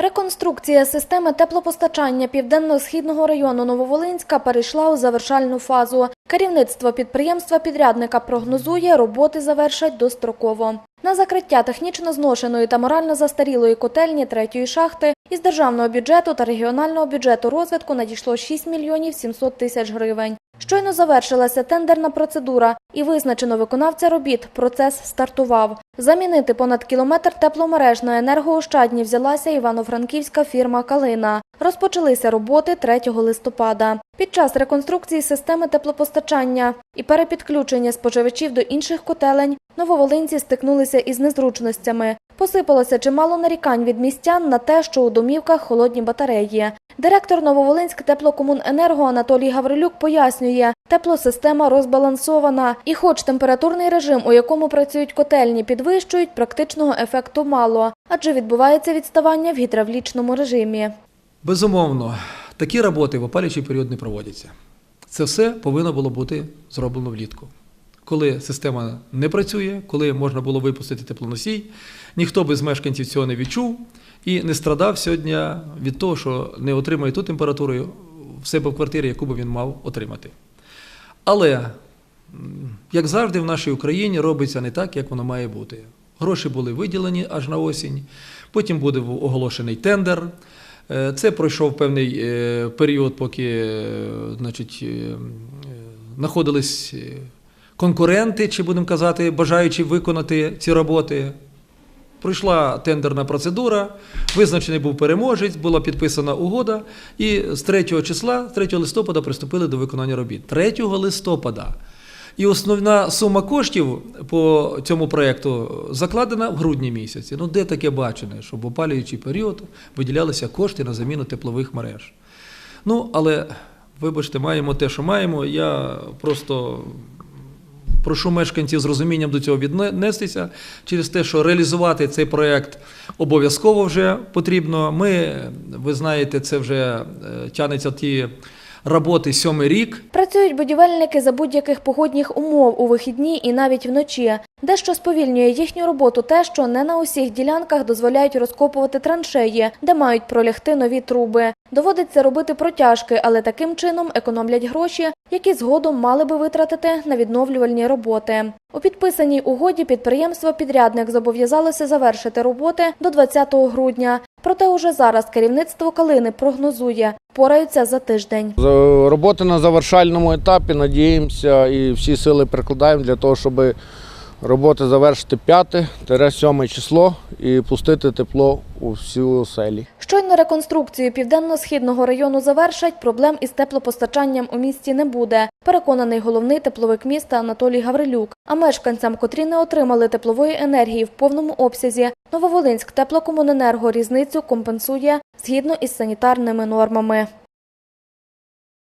Реконструкція системи теплопостачання південно-східного району Нововолинська перейшла у завершальну фазу. Керівництво підприємства-підрядника прогнозує, роботи завершать достроково. На закриття технічно зношеної та морально застарілої котельні третьої шахти із державного бюджету та регіонального бюджету розвитку надійшло 6 мільйонів 700 тисяч гривень. Щойно завершилася тендерна процедура і визначено виконавця робіт. Процес стартував. Замінити понад кілометр тепломереж на енергоощадні взялася івано-франківська фірма Калина. Розпочалися роботи 3 листопада. Під час реконструкції системи теплопостачання і перепідключення споживачів до інших котелень нововолинці стикнулися із незручностями. Посипалося чимало нарікань від містян на те, що у домівках холодні батареї. Директор Нововолинськ теплокомуненерго Анатолій Гаврилюк пояснює, теплосистема розбалансована, і хоч температурний режим, у якому працюють котельні, підвищують, практичного ефекту мало, адже відбувається відставання в гідравлічному режимі. Безумовно, такі роботи в опалюючий період не проводяться. Це все повинно було бути зроблено влітку. Коли система не працює, коли можна було випустити теплоносій, ніхто без мешканців цього не відчув і не страдав сьогодні від того, що не отримує ту температуру в себе в квартирі, яку би він мав отримати. Але, як завжди, в нашій Україні робиться не так, як воно має бути. Гроші були виділені аж на осінь, потім буде оголошений тендер. Е, Це пройшов певний е, період, поки е, значить, знаходились конкуренти, чи будемо казати, бажаючи виконати ці роботи. Пройшла тендерна процедура, визначений був переможець, була підписана угода, і з 3 числа, 3 листопада, приступили до виконання робіт. 3 листопада. І основна сума коштів по цьому проєкту закладена в грудні місяці. Ну, де таке бачене, щоб в опалюючий період виділялися кошти на заміну теплових мереж. Ну, але, вибачте, маємо те, що маємо. Я просто прошу мешканців з розумінням до цього віднестися через те, що реалізувати цей проект обов'язково вже потрібно. Ми, ви знаєте, це вже е, тянеться ті роботи сьомий рік. Працюють будівельники за будь-яких погодних умов у вихідні і навіть вночі. Дещо сповільнює їхню роботу те, що не на усіх ділянках дозволяють розкопувати траншеї, де мають пролягти нові труби. Доводиться робити протяжки, але таким чином економлять гроші, які згодом мали би витратити на відновлювальні роботи. У підписаній угоді підприємство-підрядник зобов'язалося завершити роботи до 20 грудня. Проте уже зараз керівництво Калини прогнозує, пораються за тиждень. Роботи на завершальному етапі. Надіємося і всі сили прикладаємо для того, щоб роботи завершити 5-7 число і пустити тепло у всі оселі. Щойно реконструкцію південно-східного району завершать, проблем із теплопостачанням у місті не буде, переконаний головний тепловик міста Анатолій Гаврилюк. А мешканцям, котрі не отримали теплової енергії в повному обсязі, Нововолинськ теплокомуненерго різницю компенсує згідно із санітарними нормами.